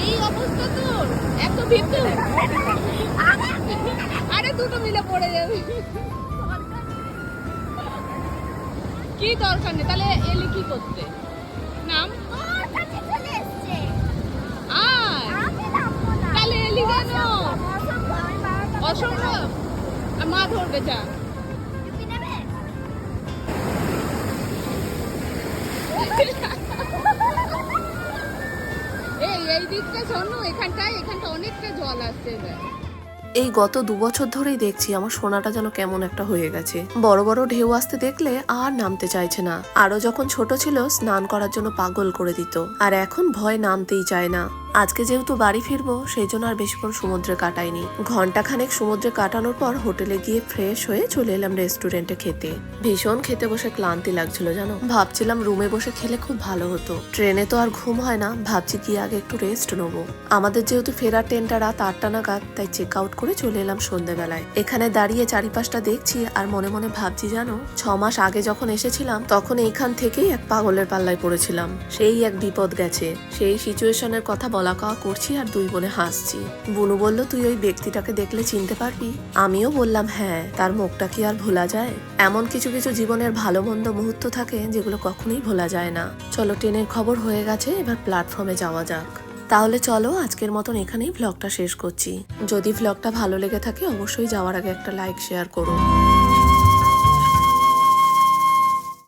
এই অবস্থা তোর এত ভিতর আরে দুটো মিলে পড়ে যাবে কি দরকার নেই? তাহলে এলি কি করতে? নাম আর তাহলে এলি কেন অসম্ভব আর মা ধরবে, যা। এই এই গত দু বছর ধরেই দেখছি আমার সোনাটা যেন কেমন একটা হয়ে গেছে। বড় বড় ঢেউ আসতে দেখলে আর নামতে চাইছে না। আরও যখন ছোট ছিল, স্নান করার জন্য পাগল করে দিত। আর এখন ভয় নামতেই চায় না। আজকে যেহেতু বাড়ি ফিরবো, সেই জন্য আর বেশিক্ষণ সমুদ্রে কাটাইনি। ঘণ্টা খানেক সমুদ্রে কাটানোর পর হোটেলে গিয়ে ফ্রেশ হয়ে চলে এলাম রেস্টুরেন্টে খেতে। ভীষণ খেতে বসে ক্লান্তি লাগছিল, জানো? ভাবছিলাম রুমে বসে খেলে খুব ভালো হতো। ট্রেনে তো আর ঘুম হয় না, ভাবছি কি আগে একটু রেস্ট নেব। আমাদের যেহেতু ফেরার ট্রেনটা রাত আটটা নাগাদ, তাই চেক আউট করে চলে এলাম সন্ধ্যেবেলায় এখানে দাঁড়িয়ে চারিপাশটা দেখছি আর মনে মনে ভাবছি, জানো? ছ মাস আগে যখন এসেছিলাম, তখন এইখান থেকেই এক পাগলের পাল্লায় পড়েছিলাম। সেই এক বিপদ গেছে। সেই সিচুয়েশনের কথা বলা কাওয়া করছি আর দুই বোনে হাসছি। বুনু বলল, তুই ওই ব্যক্তিটাকে দেখলে চিনতে পারবি? আমিও বললাম হ্যাঁ তার মুখটা কি আর ভোলা যায়? এমন কিছু কিছু জীবনের ভালো মন্দ মুহূর্ত থাকে যেগুলো কখনোই ভোলা যায় না। চলো, ট্রেনের খবর হয়ে গেছে, এবার প্ল্যাটফর্মে যাওয়া যাক। তাহলে চলো, আজকের মতন এখানেই ভ্লগটা শেষ করছি। যদি ভ্লগটা ভালো লেগে থাকে, অবশ্যই যাওয়ার আগে একটা লাইক শেয়ার করো।